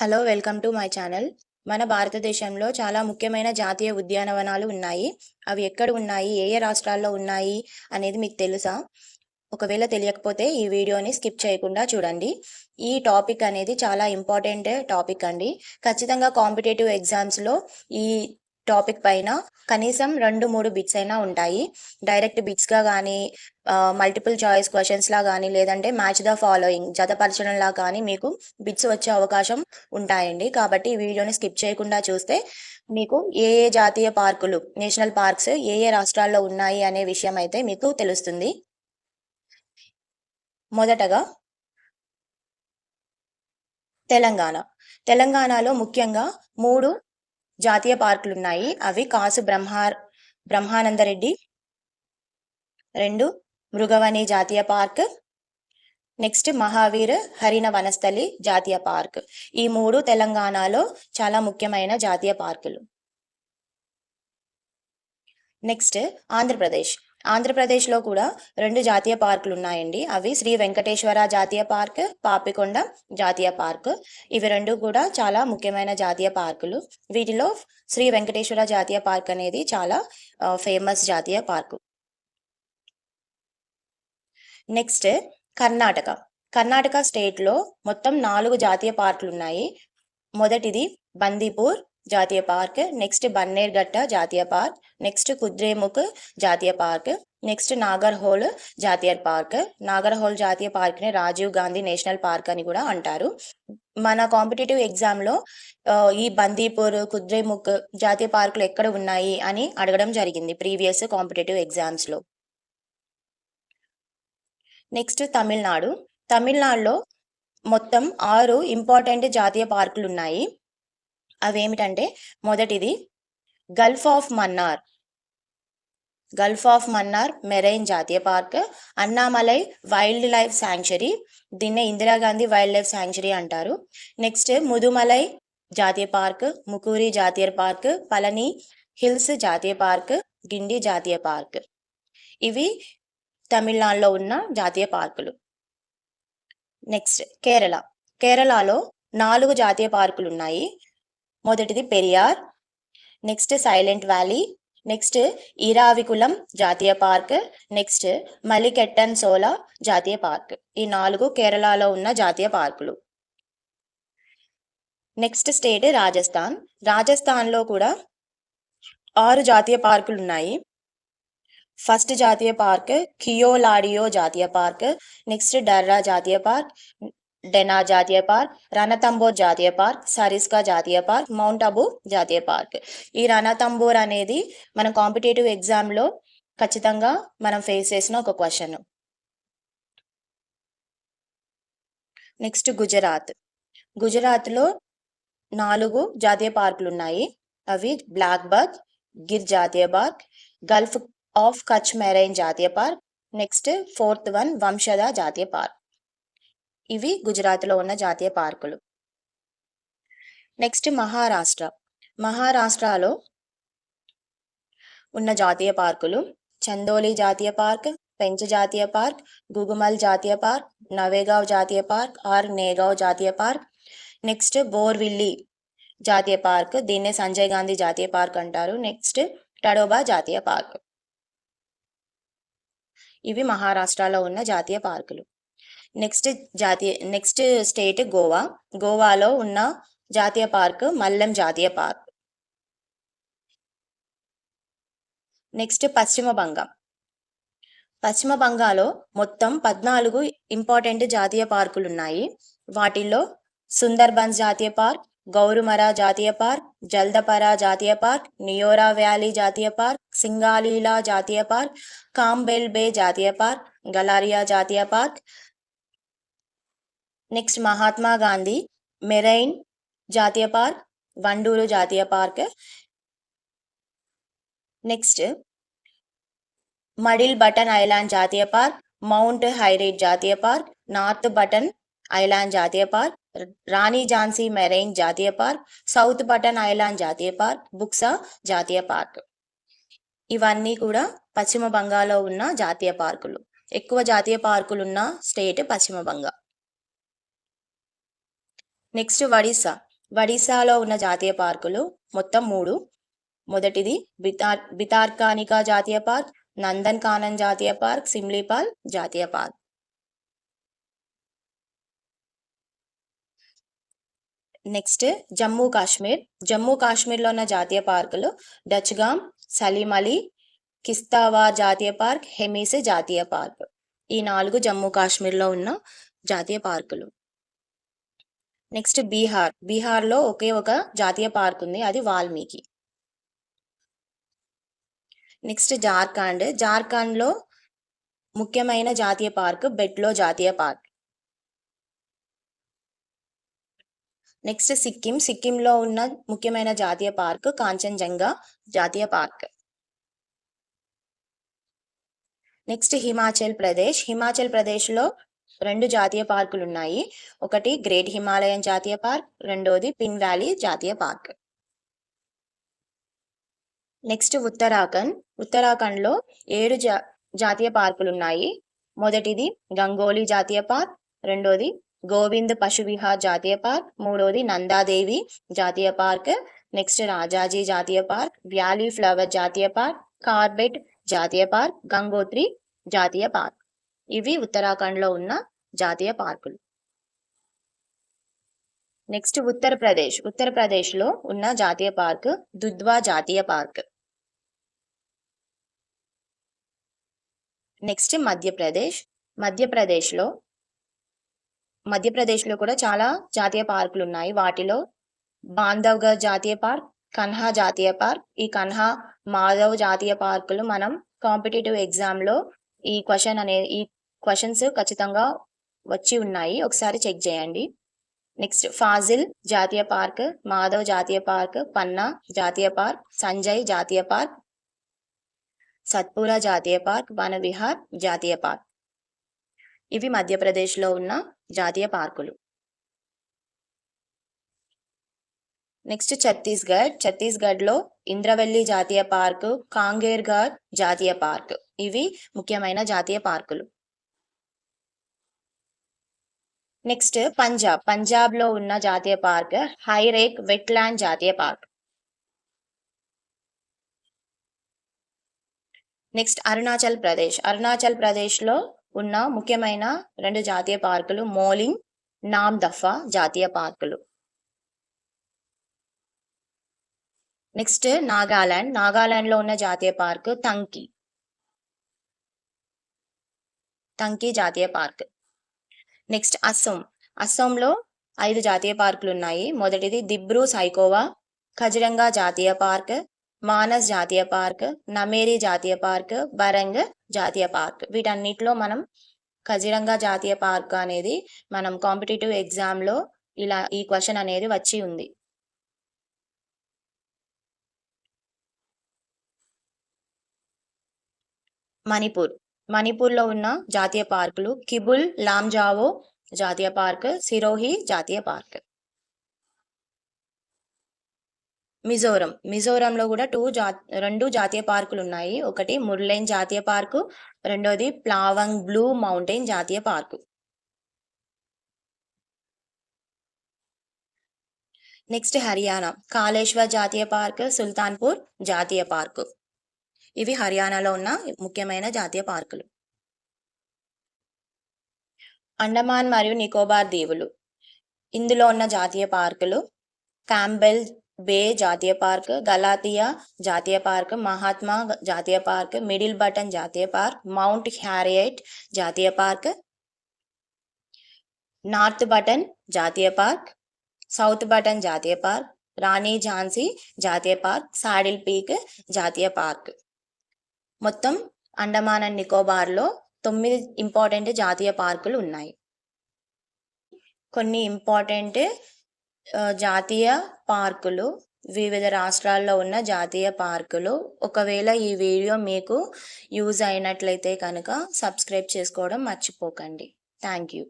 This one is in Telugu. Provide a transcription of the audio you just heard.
Hello welcome to my channel. మన భారతదేశంలో చాలా ముఖ్యమైన జాతీయ ఉద్యానవనాలు ఉన్నాయి. అవి ఎక్కడ ఉన్నాయి? ఏ ఏ రాష్ట్రాల్లో ఉన్నాయి? అనేది మీకు తెలుసా? ఒకవేళ తెలియకపోతే ఈ వీడియోని స్కిప్ చేయకుండా చూడండి. ఈ టాపిక్ అనేది చాలా ఇంపార్టెంట్ టాపిక్ అండి. ఖచ్చితంగా కాంపిటేటివ్ ఎగ్జామ్స్లో ఈ టాపిక్ పైన కనీసం రెండు మూడు బిట్స్ అయినా ఉంటాయి. డైరెక్ట్ బిట్స్గా కానీ మల్టిపుల్ చాయిస్ క్వశ్చన్స్లా కానీ లేదంటే మ్యాచ్ ద ఫాలోయింగ్ జతపరచడంలా కానీ మీకు బిట్స్ వచ్చే అవకాశం ఉంటాయండి. కాబట్టి ఈ వీడియోని స్కిప్ చేయకుండా చూస్తే మీకు ఏ ఏ జాతీయ పార్కులు నేషనల్ పార్క్స్ ఏ ఏ రాష్ట్రాల్లో ఉన్నాయి అనే విషయం అయితే మీకు తెలుస్తుంది. మొదటగా తెలంగాణ. తెలంగాణలో ముఖ్యంగా మూడు జాతీయ పార్కులు ఉన్నాయి అవి కాసు బ్రహ్మార్ బ్రహ్మానందరెడ్డి రెండు మృగవని జాతీయ పార్క్ నెక్స్ట్ మహావీర్ హరిణ వనస్థలి జాతీయ పార్క్. ఈ మూడు తెలంగాణలో చాలా ముఖ్యమైన జాతీయ పార్కులు. నెక్స్ట్ ఆంధ్రప్రదేశ్. ఆంధ్రప్రదేశ్లో కూడా రెండు జాతీయ పార్కులు ఉన్నాయండి. అవి శ్రీ వెంకటేశ్వర జాతీయ పార్క్ పాపికొండ జాతీయ పార్క్. ఇవి రెండు కూడా చాలా ముఖ్యమైన జాతీయ పార్కులు. వీటిలో శ్రీ వెంకటేశ్వర జాతీయ పార్క్ అనేది చాలా ఫేమస్ జాతీయ పార్కు. నెక్స్ట్ కర్ణాటక. కర్ణాటక స్టేట్లో మొత్తం నాలుగు జాతీయ పార్కులు ఉన్నాయి. మొదటిది బందీపూర్ జాతీయ పార్క్. నెక్స్ట్ బన్నేర్ఘట్ట జాతీయ పార్క్. నెక్స్ట్ కుద్రేముఖ్ జాతీయ పార్క్. నెక్స్ట్ నాగర్హోల్ జాతీయ పార్క్. నాగర్హోల్ జాతీయ పార్క్ని రాజీవ్ గాంధీ నేషనల్ పార్క్ అని కూడా అంటారు. మన కాంపిటేటివ్ ఎగ్జామ్లో ఈ బందీపూర్ కుద్రేముఖ్ జాతీయ పార్కులు ఎక్కడ ఉన్నాయి అని అడగడం జరిగింది ప్రీవియస్ కాంపిటేటివ్ ఎగ్జామ్స్లో నెక్స్ట్ తమిళనాడు. తమిళనాడులో మొత్తం ఆరు ఇంపార్టెంట్ జాతీయ పార్కులు ఉన్నాయి. అవేమిటంటే మొదటిది gulf of Mannar gulf of Mannar marine జాతీయ park Annamalai wild life sanctuary దీన్నే ఇందిరాగాంధీ వైల్డ్ లైఫ్ శాంక్చురీ అంటారు. నెక్స్ట్ ముదుమలై జాతీయ పార్క్ ముకూరి జాతీయ పార్క్ పళని హిల్స్ జాతీయ పార్క్ గిండి జాతీయ పార్క్. ఇవి తమిళనాడులో ఉన్న జాతీయ పార్కులు. నెక్స్ట్ కేరళ. కేరళలో నాలుగు జాతీయ పార్కులు ఉన్నాయి మొదటిది Periyar next silent valley next Eravikulam జాతీయ పార్క్ నెక్స్ట్ మలికెట్టన్ సోలా జాతీయ పార్క్ ఈ నాలుగు కేరళలో ఉన్న జాతీయ పార్కులు నెక్స్ట్ స్టేట్ రాజస్థాన్. రాజస్థాన్లో కూడా ఆరు జాతీయ పార్కులు ఉన్నాయి. ఫస్ట్ జాతీయ పార్క్ కియోలాడియో జాతీయ పార్క్ నెక్స్ట్ డర్రా జాతీయ పార్క్ డెనా జాతీయ పార్క్ రణతంబోర్ జాతీయ పార్క్ సరిస్కా జాతీయ పార్క్ మౌంట్ అబు జాతీయ పార్క్ ఈ రణతంబోర్ అనేది మన కాంపిటేటివ్ ఎగ్జామ్లో ఖచ్చితంగా మనం ఫేస్ చేసిన ఒక క్వశ్చన్ నెక్స్ట్ గుజరాత్ గుజరాత్లో నాలుగు జాతీయ పార్కులు ఉన్నాయి. అవి బ్లాక్ బర్గ్ గిర్ జాతీయ park gulf of Kutch marine జాతీయ park next fourth one Vansda జాతీయ పార్క్ ఇవి గుజరాత్లో ఉన్న జాతీయ పార్కులు. నెక్స్ట్ మహారాష్ట్ర. మహారాష్ట్రలో ఉన్న జాతీయ పార్కులు చందోలి జాతీయ పార్క్ పెంచ్ జాతీయ పార్క్ గుగుమల్ జాతీయ పార్క్ నవేగావ్ జాతీయ పార్క్ ఆర్ నేగావ్ జాతీయ పార్క్. నెక్స్ట్ బోర్విల్లి జాతీయ పార్క్ దీన్నే సంజయ్ గాంధీ జాతీయ పార్క్ అంటారు. నెక్స్ట్ టడోబా జాతీయ పార్క్. ఇవి మహారాష్ట్రలో ఉన్న జాతీయ పార్కులు. నెక్స్ట్ జాతీయ నెక్స్ట్ స్టేట్ గోవా. గోవాలో ఉన్న జాతీయ పార్క్ మల్లెం జాతీయ పార్క్. నెక్స్ట్ పశ్చిమ బంగం. పశ్చిమ బంగాలో మొత్తం పద్నాలుగు ఇంపార్టెంట్ జాతీయ పార్కులు ఉన్నాయి. వాటిల్లో సుందర్బన్స్ జాతీయ పార్క్ గౌరుమరా జాతీయ పార్క్ జల్దపరా జాతీయ పార్క్ నియోరా వ్యాలీ జాతీయ పార్క్ సింగాలీలా జాతీయ పార్క్ కాంబెల్ బే జాతీయ పార్క్ గలారియా జాతీయ park next Mahatma Gandhi marine జాతీయ పార్క్ వండూరు జాతీయ park next Middle Button Island జాతీయ పార్క్ మౌంట్ హైరేట్ జాతీయ పార్క్ నార్త్ బటన్ ఐలాండ్ జాతీయ పార్క్ రాణి ఝాన్సీ మెరైన్ జాతీయ పార్క్ సౌత్ బటన్ ఐలాండ్ జాతీయ పార్క్ బుక్సా జాతీయ పార్క్ ఇవన్నీ కూడా పశ్చిమ బంగాలో ఉన్న జాతీయ పార్కులు. ఎక్కువ జాతీయ పార్కులు ఉన్న స్టేట్ పశ్చిమ బంగా నెక్స్ట్ ఒడిస్సా ఒడిశాలో ఉన్న జాతీయ పార్కులు మొత్తం మూడు. మొదటిది బితార్ బితార్కానికా జాతీయ పార్క్ నందన్ కానన్ జాతీయ పార్క్ సిమ్లీపాల్ జాతీయ పార్క్. నెక్స్ట్ జమ్మూ కాశ్మీర్. జమ్మూ కాశ్మీర్లో ఉన్న జాతీయ పార్కులు డచ్గామ్ సలీం అలీ కిస్తావార్ జాతీయ పార్క్ హెమీస్ జాతీయ పార్క్. ఈ నాలుగు జమ్మూ కాశ్మీర్లో ఉన్న జాతీయ పార్కులు. నెక్స్ట్ బీహార్ బీహార్లో ఒకే ఒక జాతీయ పార్క్ ఉంది అది వాల్మీకి. నెక్స్ట్ జార్ఖండ్ జార్ఖండ్లో ముఖ్యమైన జాతీయ పార్క్ బెట్లో జాతీయ పార్క్. నెక్స్ట్ సిక్కిం సిక్కింలో ఉన్న ముఖ్యమైన జాతీయ పార్క్ కాంచన్జంగా జాతీయ పార్క్. నెక్స్ట్ హిమాచల్ ప్రదేశ్ హిమాచల్ ప్రదేశ్లో రెండు జాతీయ పార్కులు ఉన్నాయి. ఒకటి గ్రేట్ హిమాలయన్ జాతీయ పార్క్ రెండోది పిన్ వ్యాలీ జాతీయ పార్క్. నెక్స్ట్ ఉత్తరాఖండ్. ఉత్తరాఖండ్లో ఏడు జా జాతీయ పార్కులు ఉన్నాయి. మొదటిది గంగోలీ జాతీయ పార్క్ రెండోది గోవింద్ పశు విహార్ జాతీయ పార్క్ మూడోది నందాదేవి జాతీయ పార్క్ నెక్స్ట్ రాజాజీ జాతీయ పార్క్ వ్యాలీ ఫ్లవర్ జాతీయ పార్క్ కార్బెట్ జాతీయ పార్క్ గంగోత్రి జాతీయ పార్క్. ఇవి ఉత్తరాఖండ్లో ఉన్న జాతీయ పార్కులు. నెక్స్ట్ ఉత్తరప్రదేశ్. ఉత్తరప్రదేశ్లో ఉన్న జాతీయ పార్క్ దుద్వా జాతీయ పార్క్. నెక్స్ట్ మధ్యప్రదేశ్. మధ్యప్రదేశ్లో మధ్యప్రదేశ్లో కూడా చాలా జాతీయ పార్కులు ఉన్నాయి. వాటిలో బాంధవ్గఢ్ జాతీయ పార్క్ కన్హా జాతీయ పార్క్. ఈ కన్హా మాధవ్ జాతీయ పార్కులు మనం కాంపిటేటివ్ ఎగ్జామ్లో ఈ క్వశ్చన్ అనే ఈ క్వశ్చన్స్ ఖచ్చితంగా వచ్చి ఉన్నాయి. ఒకసారి చెక్ చేయండి. నెక్స్ట్ ఫాజిల్ జాతీయ పార్క్ మాధవ్ జాతీయ పార్క్ పన్నా జాతీయ పార్క్ సంజయ్ జాతీయ పార్క్ సత్పురా జాతీయ పార్క్ వనవిహార్ జాతీయ పార్క్. ఇవి మధ్యప్రదేశ్లో ఉన్న జాతీయ పార్కులు. నెక్స్ట్ ఛత్తీస్గఢ్. ఛత్తీస్గఢ్లో ఇంద్రవెల్లి జాతీయ పార్కు కాంగేర్ఘర్ జాతీయ పార్క్. ఇవి ముఖ్యమైన జాతీయ పార్కులు. నెక్స్ట్ పంజాబ్ పంజాబ్లో ఉన్న జాతీయ పార్క్ హైరేక్ వెట్లాండ్ జాతీయ పార్క్. నెక్స్ట్ అరుణాచల్ ప్రదేశ్ అరుణాచల్ ప్రదేశ్లో ఉన్న ముఖ్యమైన రెండు జాతీయ పార్కులు మోలింగ్ నామ్ దఫా జాతీయ పార్కులు. నెక్స్ట్ నాగాలాండ్ నాగాలాండ్లో ఉన్న జాతీయ పార్క్ తంకి తంకి జాతీయ పార్క్. నెక్స్ట్ అస్సోం అస్సోంలో ఐదు జాతీయ పార్కులు ఉన్నాయి మొదటిది దిబ్రూ సైకోవా ఖజరంగా జాతీయ పార్క్ మానస్ జాతీయ పార్క్ నమేరి జాతీయ పార్క్ బరంగ్ జాతీయ పార్క్. వీటన్నిటిలో మనం ఖజిరంగా జాతీయ పార్క్ అనేది మనం కాంపిటేటివ్ ఎగ్జామ్లో ఇలా ఈ క్వశ్చన్ అనేది వచ్చి ఉంది. మణిపూర్. మణిపూర్లో ఉన్న జాతీయ పార్కులు కిబుల్ లాంజావో జాతీయ పార్క్ సిరోహి జాతీయ పార్క్. మిజోరం. మిజోరంలో కూడా టూ జా రెండు జాతీయ పార్కులు ఉన్నాయి. ఒకటి ముర్లైన్ జాతీయ పార్కు రెండోది ప్లావంగ్ బ్లూ మౌంటైన్ జాతీయ పార్కు. నెక్స్ట్ హర్యానా. కాళేశ్వర్ జాతీయ పార్క్ సుల్తాన్పూర్ జాతీయ పార్కు. ఇవి హర్యానాలో ఉన్న ముఖ్యమైన జాతీయ పార్కులు. అండమాన్ మరియు నికోబార్ దీవులు. ఇందులో ఉన్న జాతీయ పార్కులు క్యాంబెల్ బే జాతీయ పార్క్ గలాతియా జాతీయ పార్క్ మహాత్మా జాతీయ పార్క్ మిడిల్ బటన్ జాతీయ పార్క్ మౌంట్ హ్యారియట్ జాతీయ పార్క్ నార్త్ బటన్ జాతీయ పార్క్ సౌత్ బటన్ జాతీయ పార్క్ రాణి ఝాన్సీ జాతీయ పార్క్ సాడిల్ పీక్ జాతీయ పార్క్. మొత్తం అండమాన్ అండ్ నికోబార్లో తొమ్మిది ఇంపార్టెంట్ జాతీయ పార్కులు ఉన్నాయి. కొన్ని ఇంపార్టెంట్ జాతీయ పార్కులు వివిధ రాష్ట్రాల్లో ఉన్న జాతీయ పార్కులు. ఒకవేళ ఈ వీడియో మీకు యూజ్ అయినట్లయితే కనుక సబ్స్క్రైబ్ చేసుకోవడం మర్చిపోకండి. Thank you